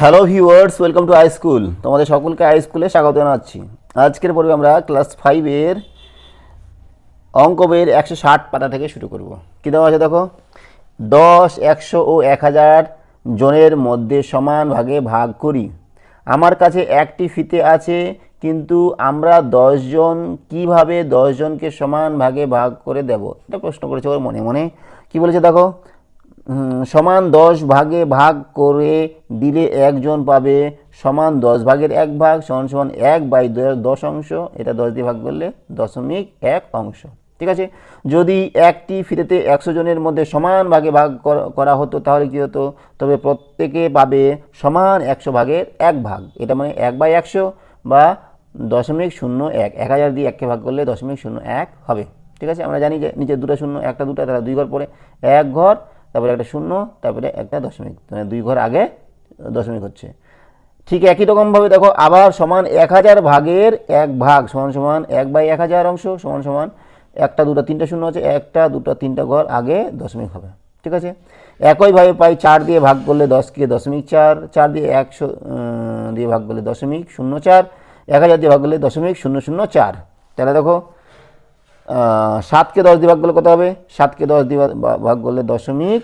Hello viewers welcome to high school তোমাদের সকলকে high স্কুলে স্বাগত জানাচ্ছি। আজকের পর্বে আমরা ক্লাস ফাইভের অঙ্ক বইয়ের একশো ষাট পাতা থেকে শুরু করব। কী দেওয়া আছে দেখো? দশ, একশো ও এক হাজার জনের মধ্যে সমান ভাগে ভাগ করি। আমার কাছে একটি ফিতে আছে, কিন্তু আমরা দশজন কীভাবে দশজনকে সমান ভাগে ভাগ করে দেব? এটা প্রশ্ন করেছে ওর মনে মনে। কি বলেছে দেখো? সমান দশ ভাগে ভাগ করে দিলে একজন পাবে সমান দশ ভাগের এক ভাগ সমান সমান এক বাই দশ অংশ। এটা দশ দিয়ে ভাগ করলে দশমিক এক অংশ। ঠিক আছে? যদি একটি ফিতেতে একশো জনের মধ্যে সমান ভাগে ভাগ কর- করা হতো, তাহলে কী হতো? তবে প্রত্যেকে পাবে সমান একশো ভাগের এক ভাগ। এটা মানে এক বাই একশো বা দশমিক শূন্য এক। এক হাজার দিয়ে এককে ভাগ করলে দশমিক শূন্য এক হবে। ঠিক আছে? আমরা জানি যে নিচে দুটো শূন্য, একটা দুটো, তারা দুই ঘর পরে এক ঘর তারপরে একটা শূন্য, তারপরে একটা দশমিক। মানে দুই ঘর আগে দশমিক হচ্ছে। ঠিক একই রকমভাবে দেখো, আবার সমান এক হাজার ভাগের এক ভাগ, সমান সমান এক বাই এক হাজার অংশ, সমান সমান একটা, দুটো, তিনটা শূন্য আছে একটা, দুটো, তিনটা ঘর আগে দশমিক হবে। ঠিক আছে? একইভাবে পাই চার দিয়ে ভাগ করলে দশকে দশমিক চার চার দিয়ে একশো দিয়ে ভাগ করলে দশমিক শূন্য চার, এক হাজার দিয়ে ভাগ করলে দশমিক শূন্য শূন্য চার। তাহলে দেখো সাতকে দশ দিয়ে ভাগ করলে কত হবে? সাতকে দশ দিয়ে ভাগ করলে দশমিক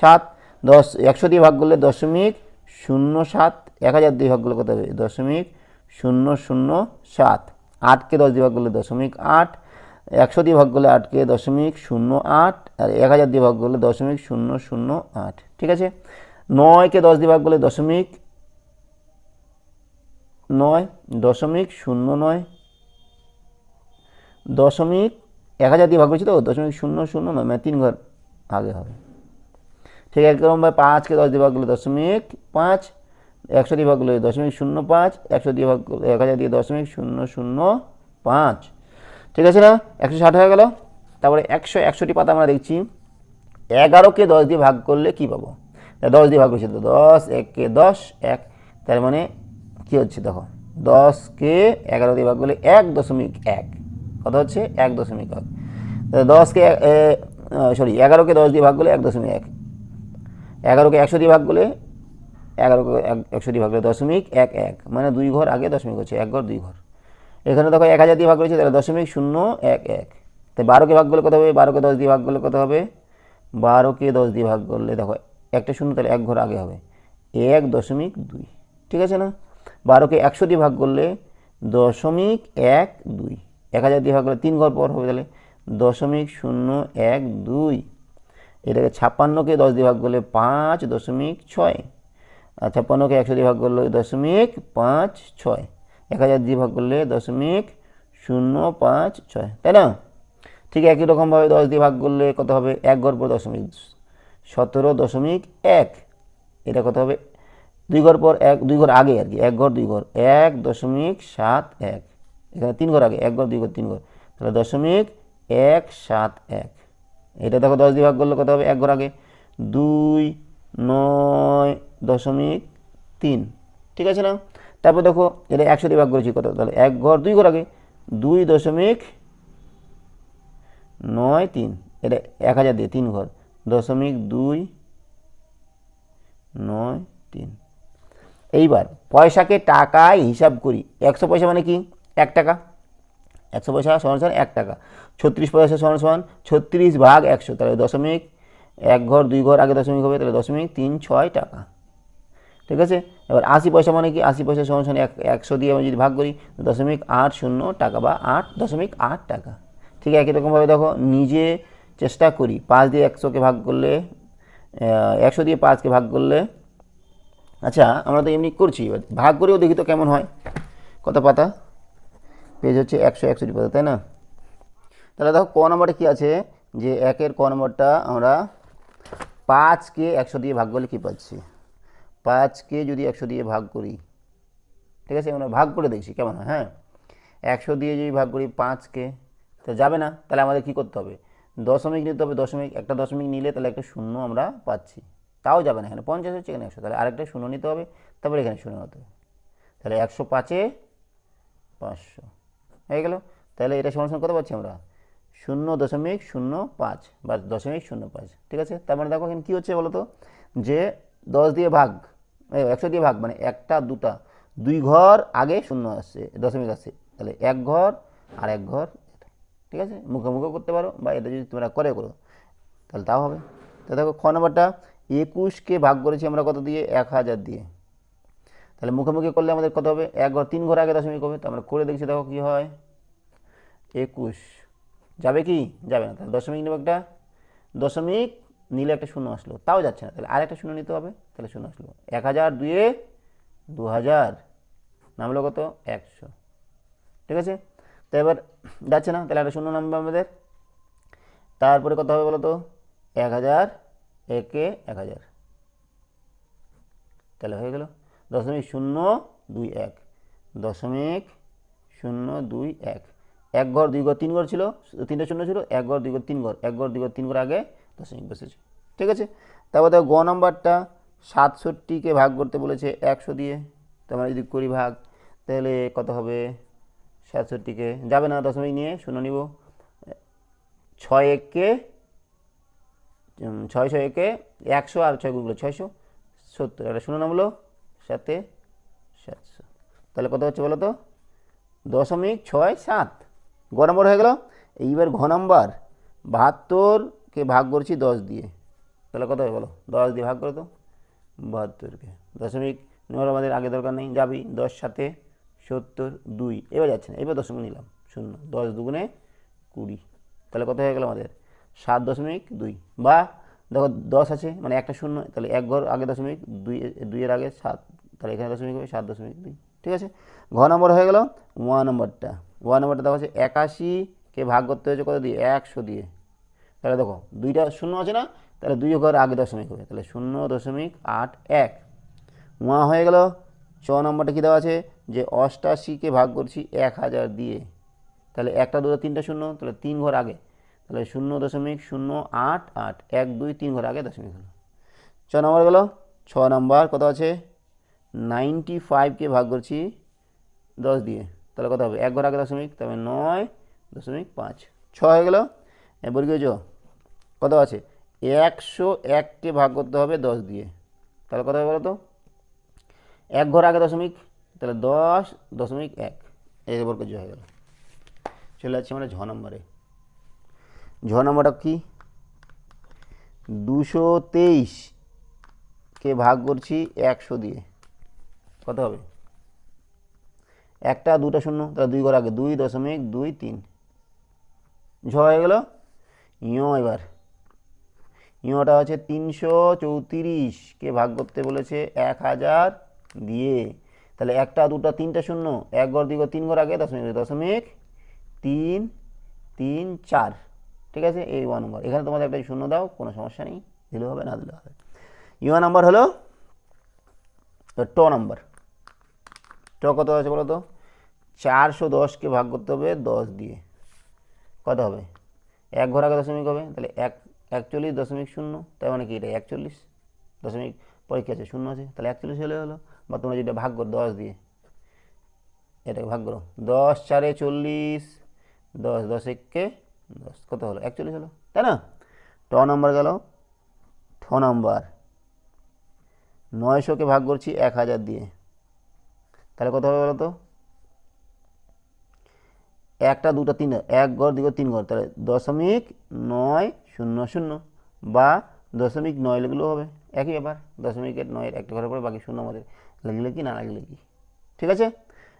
সাত। দশ, একশো দিয়ে ভাগ করলে দশমিক শূন্য সাত। এক হাজার দিয়ে ভাগ করলে কত হবে? দশমিক শূন্য শূন্য সাত। আটকে দশ দিয়ে ভাগ করলে দশমিক আট। একশো দিয়ে ভাগ করলে আটকে দশমিক শূন্য আট। আর এক হাজার দিয়ে ভাগ করলে দশমিক শূন্য শূন্য আট। ঠিক আছে? নয়কে দশ দিয়ে ভাগ করলে দশমিক নয়, দশমিক শূন্য নয়। দশমিক এক হাজার দিয়ে ভাগ করছি তো, দশমিক শূন্য শূন্য নয় মানে তিন ঘর আগে হবে। ঠিক একরকমভাবে পাঁচকে দশ দিয়ে ভাগ করলে দশমিক পাঁচ, একশো দিয়ে ভাগ করলে দশমিক শূন্য পাঁচ, একশো দিয়ে ভাগ করলে এক হাজার দিয়ে দশমিক শূন্য শূন্য পাঁচ। ঠিক আছে না? একশো ষাট হয়ে গেল। তারপরে একশো একশোটি পাতা আমরা দেখছি, এগারোকে দশ দিয়ে ভাগ করলে কী পাবো? দশ দিয়ে ভাগ করছি তো দশ, এককে দশ, এক, তার মানে কী হচ্ছে দেখো? দশকে এগারো দিয়ে ভাগ করলে এক দশমিক এক। কত হচ্ছে এক দশমিক এক। দশকে সরি এগারোকে দশ দিয়ে ভাগ করলে এক দশমিক এক। এগারোকে একশো দিয়ে ভাগ করলে এগারোকে এক- একশো দিয়ে ভাগ করলে দশমিক এক এক। মানে দুই ঘর আগে দশমিক হচ্ছে, এক ঘর, দুই ঘর। এখানে দেখো এক হাজার দিয়ে ভাগ করেছে, তাহলে দশমিক শূন্য এক এক। তাই বারোকে ভাগ করলে কত হবে? বারোকে দশ দিয়ে ভাগ করলে কত হবে? বারোকে দশ দিয়ে ভাগ করলে দেখো, একটা শূন্য তাহলে এক ঘর আগে হবে। এক দশমিক দুই। ঠিক আছে না? বারোকে একশো দিয়ে ভাগ করলে দশমিক এক দুই। এক হাজার দিয়ে ভাগ করলে তিন ঘর পর হবে তাহলে দশমিক শূন্য এক দুই। এটাকে ছাপ্পান্নকে দশ দিয়ে ভাগ করলে পাঁচ দশমিক ছয়। আর ছাপ্পান্নকে একশো দিয়ে ভাগ করলে দশমিক পাঁচ ছয়। এক হাজার দিয়ে ভাগ করলে দশমিক শূন্য পাঁচ ছয়, তাই না? ঠিক একই রকমভাবে দশ দিয়ে ভাগ করলে কত হবে? এক ঘর পর দশমিক সতেরো দশমিক এক। এটা কত হবে? দুই ঘর পর এক, দুই ঘর আগে আর কি, এক ঘর, দুই ঘর, এক দশমিক সাত এক। এখানে তিন ঘর আগে, এক ঘর, দুই ঘর, তিন ঘর। তাহলে দশমিক এক সাত এক। এটা দেখো দশ দিয়ে ভাগ করলে কত হবে? এক ঘর আগে। দুই নয় দশমিক তিন। ঠিক আছে না? তারপর দেখো, এটা একশো দিয়ে ভাগ করেছি কত? তাহলে এক ঘর, দুই ঘর আগে। দুই দশমিক নয় তিন। এটা এক হাজার দিয়ে তিন ঘর। দশমিক দুই নয় তিন। এইবার পয়সাকে টাকায় হিসাব করি। একশো পয়সা মানে কি? এক টাকা। একশো পয়সা সমান সমান এক টাকা। ছত্রিশ পয়সা সমান সমান ছত্রিশ ভাগ একশো, তাহলে দশমিক, এক ঘর, দুই ঘর আগে দশমিক হবে, তাহলে দশমিক তিন ছয় টাকা। ঠিক আছে? এবার আশি পয়সা মানে কি? আশি পয়সা সমান সমান এক, একশো দিয়ে আমি যদি ভাগ করি, দশমিক আট শূন্য টাকা বা আট, দশমিক আট টাকা। ঠিক একই রকমভাবে দেখো, নিজে চেষ্টা করি, পাঁচ দিয়ে একশোকে ভাগ করলে একশো দিয়ে পাঁচকে ভাগ করলে আচ্ছা আমরা তো এমনি করছি, এবার ভাগ করেও দেখি তো কেমন হয়। কত পাতা? পেজ হচ্ছে একশো একষট্টি পাতা তাই না? তাহলে দেখো ক নম্বরে কী আছে? যে একের ক নম্বরটা আমরা পাঁচকে একশো দিয়ে ভাগ করলে কী পাচ্ছি? পাঁচকে যদি একশো দিয়ে ভাগ করি, ঠিক আছে? আমরা ভাগ করে দেখছি কেমন হয়? একশো দিয়ে যদি ভাগ করি পাঁচকে, তো যাবে না? তাহলে আমাদের কী করতে হবে? দশমিক নিতে হবে, দশমিক, একটা দশমিক নিলে তাহলে একটা শূন্য আমরা পাচ্ছি। তাও যাবে না এখানে, পঞ্চাশ হচ্ছে এখানে একশো, তাহলে আরেকটা শূন্য নিতে হবে, তারপরে এখানে শূন্য হতে হবে। তাহলে একশো পাঁচে পাঁচশো। হয়ে গেল। তাহলে এটা সমান কত পাচ্ছি আমরা। শূন্য দশমিক শূন্য পাঁচ বা দশমিক শূন্য পাঁচ, ঠিক আছে? তার মানে দেখো এখানে কী হচ্ছে বলো তো যে দশ দিয়ে ভাগ একশো দিয়ে ভাগ মানে একটা, দুটা, দুই ঘর আগে শূন্য আসছে, দশমিক আসছে। তাহলে এক ঘর আর এক ঘর ঠিক আছে? মুখে মুখে করতে পারো বা এটা যদি তোমরা করে করো, তাহলে তাও হবে। তো দেখো খ নম্বরটা, একুশকে ভাগ করেছি আমরা কত দিয়ে? এক হাজার দিয়ে। তাহলে মুখোমুখি করলে আমাদের কত হবে? এক ঘর, তিন ঘর আগে দশমিক হবে। তো আমরা করে দেখছি, দেখো কী হয়। একুশ। যাবে কি? যাবে না। তাহলে দশমিক নেব একটা। দশমিক নিলে একটা শূন্য আসলো। তাও যাচ্ছে না। তাহলে আর একটা শূন্য নিতে হবে। তাহলে শূন্য আসলো। এক হাজার দুয়ে দু হাজার। নামলো কত? একশো। ঠিক আছে? তো এবার যাচ্ছে না। তাহলে একটা শূন্য নামবে আমাদের। তারপরে কত হবে বলো তো এক হাজার একে এক হাজার। তাহলে হয়ে গেল। দশমিক শূন্য দুই এক। দশমিক শূন্য দুই এক। এক ঘর, দুই ঘর, তিন ঘর ছিল, তিনটে শূন্য ছিল, এক ঘর, দুই ঘর, তিন ঘর। এক ঘর, দুই ঘর, তিন ঘর আগে দশমিক বসেছে। ঠিক আছে? তারপর দেখো গ নাম্বারটা সাতষট্টিকে ভাগ করতে বলেছে একশো দিয়ে। তো আমরা যদি করি ভাগ, তাহলে কত হবে? সাতষট্টিকে যাবে না, দশমিক নিয়ে শূন্য নিব। ছয় এককে ছয় ছয় একে একশো আর ছয়গুলো ছয়শো। সত্তর একটা শূন্য নামলো। সাথে সাতশো। তাহলে কত হচ্ছে বলো তো? দশমিক ছয় সাত। গ নম্বর হয়ে গেল। এইবার ঘ নম্বর। বাহাত্তরকে ভাগ করছি দশ দিয়ে। তাহলে কত হবে বলো? দশ দিয়ে ভাগ করো তো। বাহাত্তরকে দশমিক নেওয়ার আমাদের আগে দরকার নেই। যাবি দশ সাথে সত্তর দুই। এবার যাচ্ছে না। এবার দশমিক নিলাম। শূন্য। দশ দুগুণে কুড়ি। তাহলে কত হয়ে গেল আমাদের? সাত দশমিক দুই। বা দেখো দশ আছে মানে একটা শূন্য। তাহলে এক ঘর আগে দশমিক দুই, দুইয়ের আগে সাত। তাহলে এখানে দশমিক হবে, সাত দশমিক দুই। ঠিক আছে? ঘ নম্বর হয়ে গেল ওয়ান নম্বরটা। ওয়ান নম্বরটা দেখো হচ্ছে একাশিকে ভাগ করতে হয়েছে কত দিয়ে? একশো দিয়ে। তাহলে দেখো, দুইটা শূন্য আছে না? তাহলে দুই ঘর আগে দশমিক হবে। তাহলে শূন্য দশমিক আট এক। ওয়া হয়ে গেল, ছ নম্বরটা কী দেওয়া আছে? যে অষ্টাশিকে ভাগ করছি এক হাজার দিয়ে। তাহলে একটা, দুটো, তিনটা শূন্য, তাহলে তিন ঘর আগে। তাহলে শূন্য দশমিক শূন্য আট আট, এক, দুই, তিন ঘর আগে দশমিক হলো। ছ নম্বর গেল, ছ নম্বর কত আছে? নাইনটি ফাইভকে ভাগ করছি দশ দিয়ে। তাহলে কত হবে? এক ঘর আগে দশমিক তবে নয় দশমিক পাঁচ। ছ হয়ে গেল? কি হয়েছ? কত আছে? একশো এককে ভাগ করতে হবে দশ দিয়ে। তাহলে কত হবে বলো তো? এক ঘর আগে দশমিক, তাহলে দশ দশমিক এক। এই বর্গ হয়ে গেল? চলে যাচ্ছি আমরা ঝ নম্বরে। ঝ নম্বরটা কি? দুশো তেইশকে ভাগ করছি একশো দিয়ে। কত হবে? একটা দুটা শূন্য, তাহলে দুই ঘর আগে দুই, দশমিক দুই তিন। ঝ হয়ে গেল? ইয় এবার। ইয়টা হচ্ছে তিনশো চৌত্রিশকে ভাগ করতে বলেছে? এক হাজার দিয়ে। তাহলে একটা, দুটা, তিনটা শূন্য, এক ঘর, দুই ঘর, তিন ঘর আগে, দশমিক দশমিক তিন তিন, চার। ঠিক আছে? এই ওয়ান নম্বর। এখানে তোমাদের একটা শূন্য দাও, কোনো সমস্যা নেই। দিলে হবে, না দিলে হবে। ইউয়া নাম্বার হলো ট নাম্বার। ট কত আছে বলো তো? চারশো দশকে ভাগ করতে হবে দশ দিয়ে। কত হবে? এক ঘর আগে দশমিক হবে? তাহলে এক, একচল্লিশ দশমিক শূন্য। তার মানে কি এটা একচল্লিশ দশমিক পরে কী আছে, শূন্য আছে। তাহলে একচল্লিশ হলে হলো, বা তোমরা যেটা ভাগ করো দশ দিয়ে, এটাকে ভাগ করো। দশ চারে চল্লিশ, দশ দশ একে দশ, কত হলো? একচল্লিশ হলো, তাই না? ট নম্বর গেল, ঠ নম্বর। নয়শোকে ভাগ করছি এক হাজার দিয়ে। তাহলে কত হবে বলো তো একটা, দুটো, তিন, এক ঘর দুই ঘর তিন ঘর তাহলে দশমিক নয়, শূন্য শূন্য বা দশমিক নয় লিখলেও হবে। একই ব্যাপার, দশমিকের নয়ের একটা ঘরের পরে বাকি শূন্য আমাদের। লাগলে কি, না লাগলে কি? ঠিক আছে?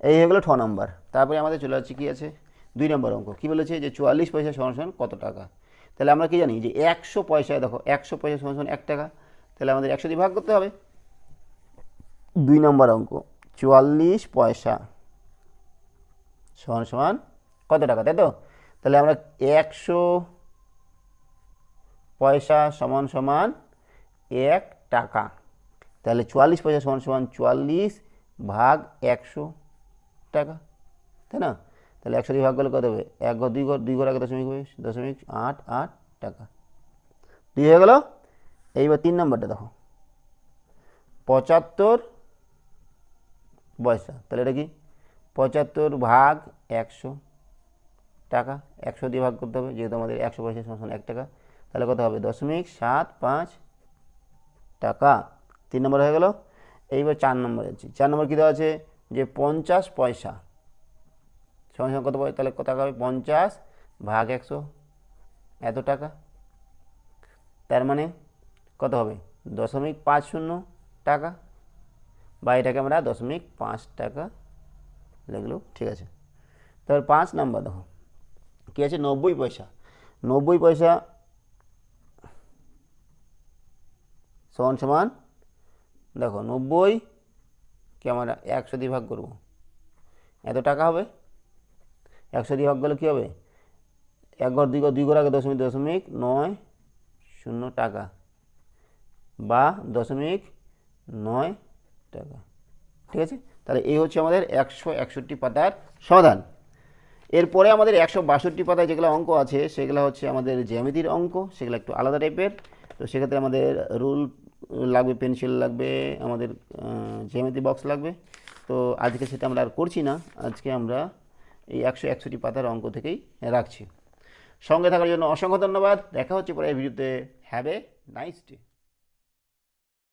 এই হয়ে গেলো ঠ নম্বর। তারপরে আমাদের চলে যাচ্ছে কি আছে? দুই নম্বর অঙ্ক। কী বলেছে যে চুয়াল্লিশ পয়সা সমান কত টাকা? তাহলে আমরা কি জানি? যে একশো পয়সায় দেখো, একশো পয়সা সমান এক টাকা। তাহলে আমাদের একশো দিয়ে ভাগ করতে হবে। দুই নম্বর অঙ্ক। চুয়াল্লিশ পয়সা। সমান সমান কত টাকা, তাই তো? তাহলে আমরা একশো পয়সা সমান সমান এক টাকা। তাহলে চুয়াল্লিশ পয়সা সমান সমান চুয়াল্লিশ ভাগ একশো টাকা, তাই না? তাহলে একশো দিয়ে ভাগ করলে কত হবে? এক ঘর দুই ঘর দুই ঘর আগে দশমিক দশমিক আট আট টাকা। দুই হয়ে গেল? এইবার তিন নম্বরটা দেখো। পঁচাত্তর পয়সা তাহলে এটা কি? পঁচাত্তর ভাগ একশো টাকা। একশো দিয়ে ভাগ করতে হবে, যেহেতু আমাদের একশো পয়সা সমান এক টাকা। তাহলে কত হবে? দশমিক সাত পাঁচ টাকা। তিন নম্বর হয়ে গেল। এইবার চার নম্বর আছে চার নম্বর কী দেওয়া আছে? যে পঞ্চাশ পয়সা। সঙ্গে সঙ্গে কত পয়সা তাহলে কত টাকা হবে? পঞ্চাশ ভাগ একশো। এত টাকা। তার মানে কত হবে? দশমিক পাঁচ শূন্য টাকা। বা এটাকে আমরা দশমিক পাঁচ টাকা লিখলেও ঠিক আছে? তারপর পাঁচ নাম্বার দেখো, কী আছে? নব্বই পয়সা। নব্বই পয়সা সমান সমান, দেখো, নব্বই কে আমরা একশো দিয়ে ভাগ করব। এত টাকা হবে? একশো দিয়ে ভাগ করলে কী হবে? এক ঘর দুই ঘর দুই ঘর আগে দশমিক দশমিক নয় শূন্য টাকা বা দশমিক নয় টাকা। ঠিক আছে? তাহলে এই হচ্ছে আমাদের একশো একষট্টি পাতার সমাধান। এরপরে আমাদের একশো বাষট্টি পাতায় যেগুলো অঙ্ক আছে, সেগুলো হচ্ছে আমাদের জ্যামিতির অঙ্ক, সেগুলো একটু আলাদা টাইপের। তো সেক্ষেত্রে আমাদের রুল লাগবে, পেন্সিল লাগবে, আমাদের জ্যামিতি বক্স লাগবে। তো আজকে সেটা আমরা আর করছি না। আজকে আমরা এই একশো একষট্টি পাতার অঙ্ক থেকেই রাখছি। সঙ্গে থাকার জন্য অসংখ্য ধন্যবাদ। দেখা হচ্ছে পরে এই ভিডিওতে। Have a nice day